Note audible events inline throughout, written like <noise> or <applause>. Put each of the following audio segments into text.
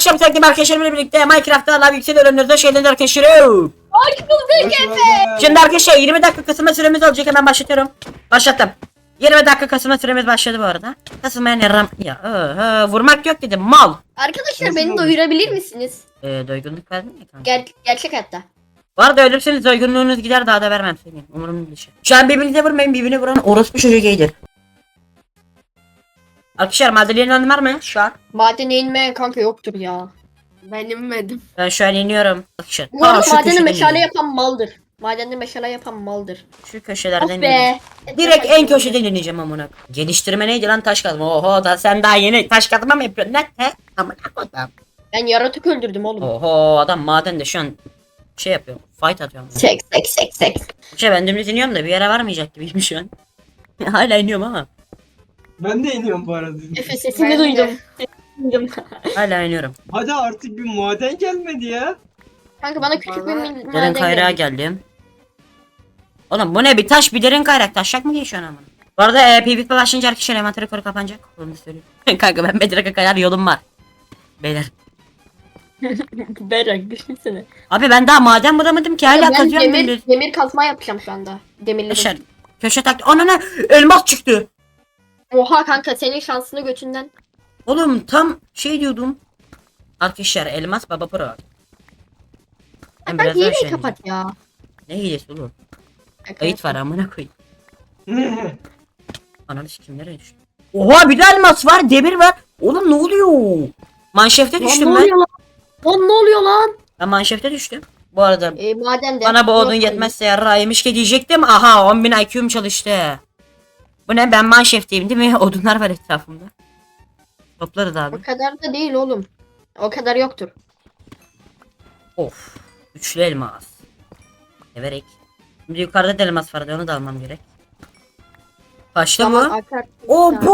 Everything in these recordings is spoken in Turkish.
akşam takdim arkadaşlarımla birlikte Minecraft'ta live yüksek öğrenimlerde şeylerinde arkadaşlar. Hoş bulduk Efe. Şimdi arkadaşlar 20 dakika kasılma süremiz olacak hemen başlatıyorum. Başlattım. 20 dakika kasılma süremiz başladı bu arada. Kasılmayan yaram... Ya ö, vurmak yok dedim mal. Arkadaşlar Nasıl beni doyurabilir misiniz? Ee, doygunluk verdin mi kanka? Ger gerçek hayatta. Bu arada ölürseniz doygunluğunuz gider daha da vermem senin. Umurum dışı. Şu an birbirinize vurmayın birbirini vuran orospu çocuğu geydir. Arkadaşlar madalyanın var mı şu an? Madene inmeyen kanka yoktur ya. Ben inmedim. Ben şu an iniyorum. Arkadaşlar. Bu arada şu madene köşeden meşale iniyorum. yapan maldır. Madende meşale yapan maldır. Şu köşelerden Of iniyorum. be. Direkt en köşeden ineceğim amına. Geliştirme neydi lan taş kazma? Oho da sen daha yeni taş kazma mı yapıyorsun? Ne? He? Amına koydum. Ben yaratık öldürdüm oğlum. Oho adam madende şu an şey yapıyor. Fight atıyor. Sek sek sek sek. Şey ben dümdüz iniyorum da bir yere varmayacak gibiyim şu an. <laughs> Hala iniyorum ama. Ben de iniyorum bu arada. Efe sesini duydum. duydum. <laughs> Hala iniyorum. Hadi artık bir maden gelmedi ya. kanka bana küçük bir Vallahi. maden Derin kayrağa geldi. geldim. Oğlum bu ne bir taş bir derin kayrak taşacak mı geçiyor amına? Bu arada e, PvP başlayınca arkadaşlar envanteri koru kapanacak. Onu da söyleyeyim. <laughs> Kanka ben Bedrock'a kadar yolum var. Beyler. <laughs> Berrak düşünsene. Abi ben daha maden bulamadım ki hala ben kazıyorum demir, demir kazma yapacağım şu anda. Demirli. Arkadaşlar köşe taktı. Ana ne? Elmas çıktı. Oha kanka senin şansını götünden. Oğlum tam şey diyordum. Arkadaşlar elmas baba pro. Ben biraz daha yine şey kapat ya. Ne hilesi oğlum? Kayıt var amına koyayım. <laughs> Ananı sikim nereye düştü? Oha bir de elmas var demir var. Oğlum ne oluyor? Manşefte düştüm ben. lan? Lan ne oluyor lan? Ben manşefte düştüm. Bu arada E, maden de. bana bu odun yetmezse yarra yemiş ki diyecektim. Aha 10.000 IQ'm çalıştı. Bu ne ben manşefteyim değil mi? <laughs> Odunlar var etrafımda. Toplarız abi. O kadar da değil oğlum. O kadar yoktur. Of. Üçlü elmas. Severek. Şimdi yukarıda da elmas vardı onu da almam gerek. Kaçtı Tamam, mı? akar. Obo!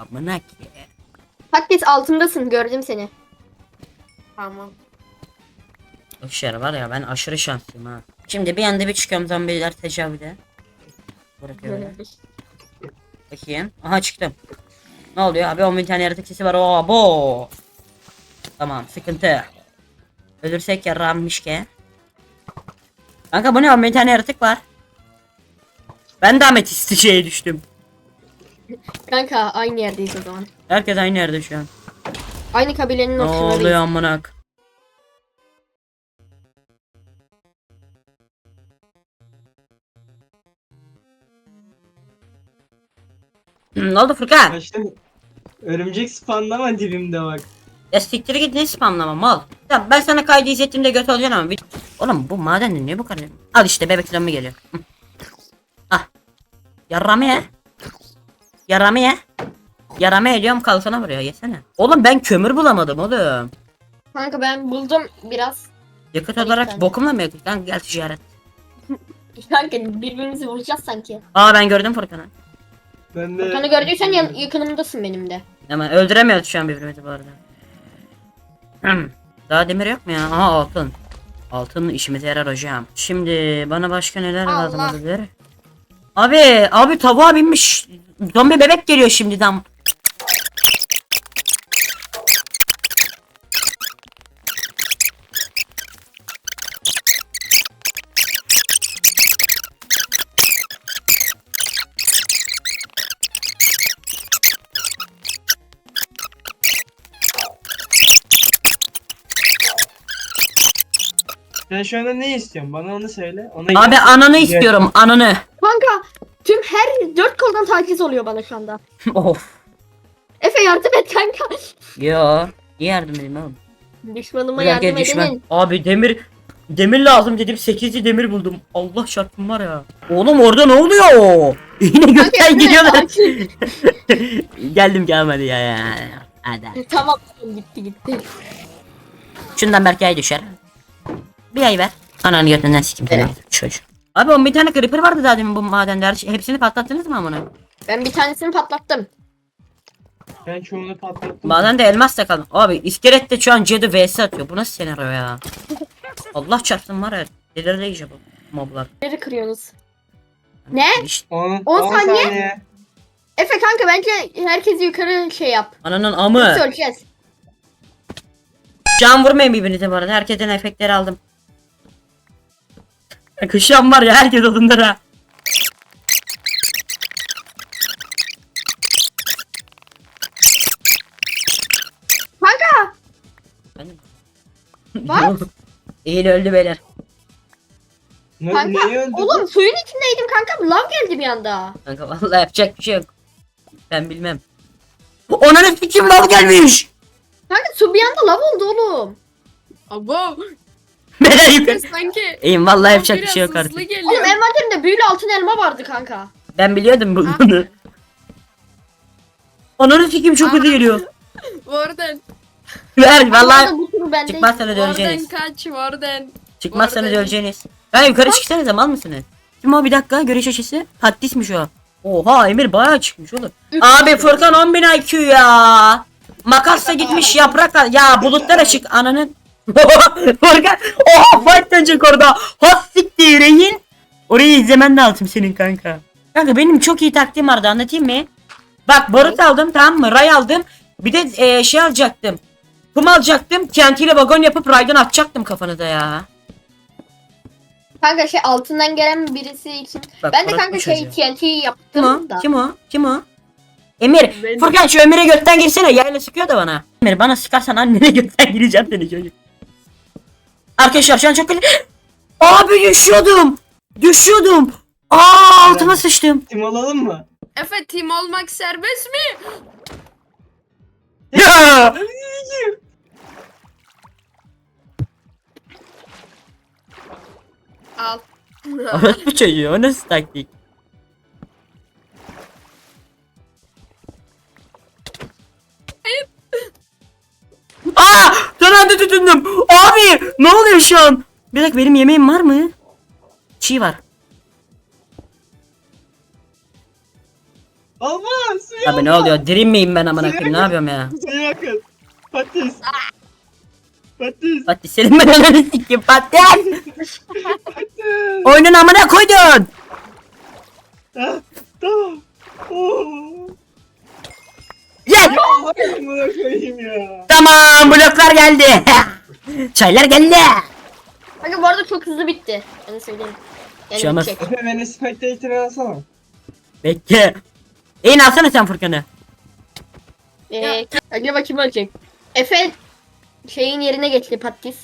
Amına ki. Patates altındasın gördüm seni. Tamam. Öşer var ya ben aşırı şanslıyım ha. Şimdi bir anda bir çıkıyorum zombiler tecavüde. Bırakıyor böyle. Bakayım. Aha çıktım. Ne oluyor abi 10 bin tane yaratık sesi var. Oo bo. Tamam sıkıntı. Ölürsek yararmış ki. Kanka bu ne 10 bin tane yaratık var. Ben de ametist şeye düştüm. Kanka aynı yerdeyiz o zaman. Herkes aynı yerde şu an. Aynı kabilenin Ne oluyor amına? k- ne oldu Furkan? Başta örümcek spawnlama dibimde bak. Ya siktir git ne spamlama mal. Tamam ben sana kaydı izlettiğimde göt olacaksın ama bir... Oğlum bu maden niye bu kadar? Al işte bebek zombi geliyor. <laughs> Ah. Yarame ye. Yarame ye. Yarame ediyorum kalsana buraya yesene. Oğlum ben kömür bulamadım oğlum. Kanka ben buldum biraz. Yakıt Ay, olarak sen- bokumla mı yakıt? Lan gel ticaret. <laughs> Kanka birbirimizi vuracağız sanki. Aa ben gördüm Furkan'ı. Ben de... Kanka gördüysen yan- yakınımdasın benim de. Ama öldüremiyoruz şu an birbirimizi bu arada. Hmm. Daha demir yok mu ya? Aha altın. Altın işimize yarar hocam. Şimdi bana başka neler Allah. lazım olabilir? Abi, abi tavuğa binmiş. Zombi bebek geliyor şimdiden. Sen şu anda ne istiyorsun? Bana onu söyle. Ona Abi ananı istiyorum, ananı. Kanka tüm her dört koldan taciz oluyor bana şu anda. <laughs> of. Efe yardım et kanka. Yo. Niye yardım edeyim oğlum? Düşmanıma Gel yardım gel düşman. edenin. Abi demir demir lazım dedim 8'li demir buldum. Allah çarptım var ya. Oğlum orada ne oluyor? <laughs> Yine gökten geliyorlar. <laughs> Geldim gelmedi ya ya. Hadi. tamam gitti gitti. Şundan belki ay düşer. Bir ay ver. Ananı götünden sikim seni çocuğum. Abi 11 tane creeper vardı daha demin bu madende. Hepsini patlattınız mı amına? Ben bir tanesini patlattım. Ben çoğunu patlattım. Madende elmas da kalın. Abi iskelet de şu an cadı vs atıyor. Bu nasıl senaryo ya? <laughs> Allah çarpsın var ya. Delirdi iyice bu moblar. Nereye kırıyorsunuz? Ne? İşte 10, 10 saniye. saniye. Efe kanka bence herkesi yukarı şey yap. ananın amı. öleceğiz. Şu an vurmayın birbirinize bu arada. Herkesten efektleri aldım. Kışan var ya herkes odunlar ha. Kanka What? <laughs> İyi öldü beyler. Ne, kanka neyi öldürdün? oğlum suyun içindeydim kanka lav geldi bir anda. Kanka vallahi yapacak bir şey yok. Ben bilmem. Ona ne kim lav gelmiş? Kanka su bir anda lav oldu oğlum. Abo. <laughs> Beyler yukarı. Sanki. İyiyim vallahi yapacak bir şey yok artık. Oğlum geliyor. envanterimde büyülü altın elma vardı kanka. Ben biliyordum bu- bunu. Ananı sikim çok hızlı geliyor. <laughs> Warden. Ver vallahi Vallahi bu turu bende. çıkmazsanız Warden öleceğiniz. kaç Warden. Çıkmazsanız Warden. öleceğiniz. Ben yukarı çıksanıza mal mısınız? Kim o bir dakika görüş açısı? Patismiş o. Oha Emir bayağı çıkmış oğlum. Üf. Abi Furkan 10.000 IQ ya. Makasla gitmiş yaprakla. Ya bulutlar açık ananın. <laughs> Furkan. Oha fight dönecek orada. Hot siktir rehin. Orayı izlemen lazım senin kanka. Kanka benim çok iyi taktiğim vardı anlatayım mı? Bak barut aldım tamam mı? Ray aldım. Bir de e, şey alacaktım. Kum alacaktım. TNT ile vagon yapıp raydan atacaktım kafanıza ya. Kanka şey altından gelen birisi için. Bak, ben de kanka bu şey çocuğu. TNT Kim o? yaptım da. Kim o? Kim o? Emir. Benim. Furkan şu Emir'e götten girsene. Yayla sıkıyor da bana. Emir bana sıkarsan annene götten gireceğim seni çocuk. Arkadaşlar şu an çok. Abi düşüyordum. Düşüyordum. Aa altıma sıçtım. Tim alalım mı? Efe team olmak serbest mi? Ya. Al. <laughs> bu çocuğu o nasıl taktik? Aa! Anda tutundum. Abi ne oluyor şu an? Bir dakika benim yemeğim var mı? Çiğ var. Alma suya Abi ne oluyor? Dirim miyim ben amına koyayım? Ne yapıyorum ya? Suya akın. Patates. Patates. Fatih senin ben ananı sikeyim Fatih. Patates. Oyunun amına koydun. Ah, tamam. Oo. Gel. Ya Allah amına koyayım ya. Tamam bloklar geldi. <laughs> Çaylar geldi. Kanka bu arada çok hızlı bitti. Ben söyleyeyim. Yani Şey olmaz. bitecek. Efe beni spectator'a alsana. Bekle. İn alsana sen Furkan'ı. Ee, acaba kim ölecek? Efe şeyin yerine geçti patates.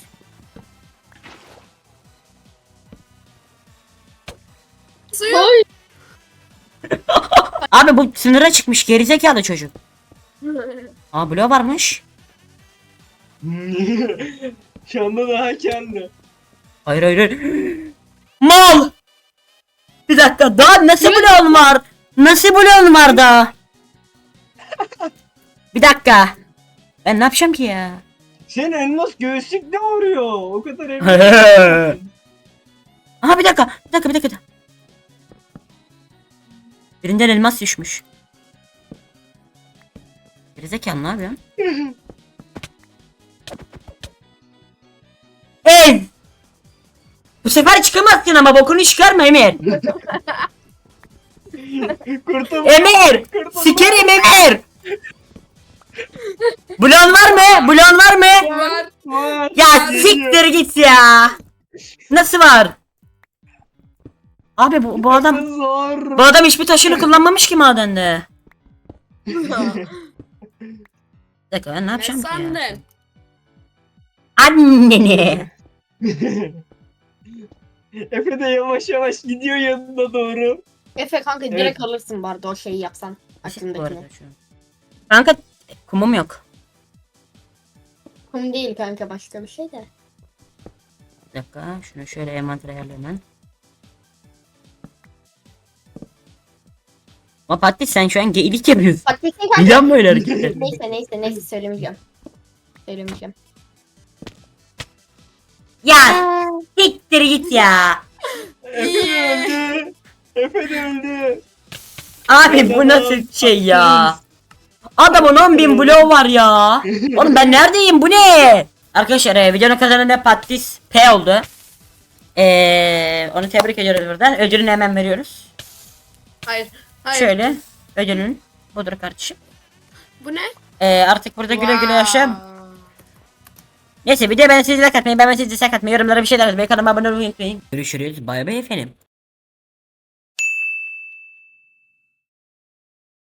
Suyu. Oy. <laughs> Abi bu sınıra çıkmış gerizekalı çocuk. <laughs> Aa blok varmış. <laughs> Şu anda daha kendi. Hayır hayır. hayır. <gasps> Mal. Bir dakika daha nasıl bloğun var? Nasıl bloğun var daha? <laughs> Bir dakika. Ben ne yapacağım ki ya? Senin elmas göğüslük ne vuruyor? O kadar emin. <laughs> Aha bir dakika. Bir dakika bir dakika. Birinden elmas düşmüş. Gerizekalı ne yapıyorsun? Bu sefer çıkamazsın ama bokunu çıkarma Emir. <laughs> Kurtul. Emir! Sikerim Emir! Blon var mı? Blon var mı? Var. Var. Ya siktir git ya. Nasıl var? Abi bu, bu adam Zor. bu adam hiçbir taşını kullanmamış ki madende. Bir dakika ben ne Ne yapacağım ki ya? sandın? Anneni. <laughs> Efe de yavaş yavaş gidiyor yanına doğru. Efe kanka direkt alırsın bu arada o şeyi yapsan. Bu Aklındakini. arada şu an. Kanka kumum yok. Kum değil kanka başka bir şey de. Bir dakika şunu şöyle envantere ayarlayayım ben. Ama Fatih sen şu an geylik yapıyorsun. Patatesin kanka. Biliyor musun öyle hareketi? Neyse neyse neyse söylemeyeceğim. Söylemeyeceğim. Ya git ya. Efe de öldü. Efe de öldü. Abi bu nasıl şey ya? Adamın 10.000 bloğu var ya. <laughs> Oğlum ben neredeyim bu ne? Arkadaşlar e, videonun kazananı Patris P oldu. Eee onu tebrik ediyoruz buradan. Ödülünü hemen veriyoruz. Hayır. Hayır. Şöyle ödülün budur kardeşim. Bu ne? Eee artık burada güle güle yaşa. Neyse videoya ben sizi like atmayı, ben sizi dislike atmayı, yorumlara bir şeyler yazmayı, kanalıma abone olmayı unutmayın. Görüşürüz. Bay bay efendim.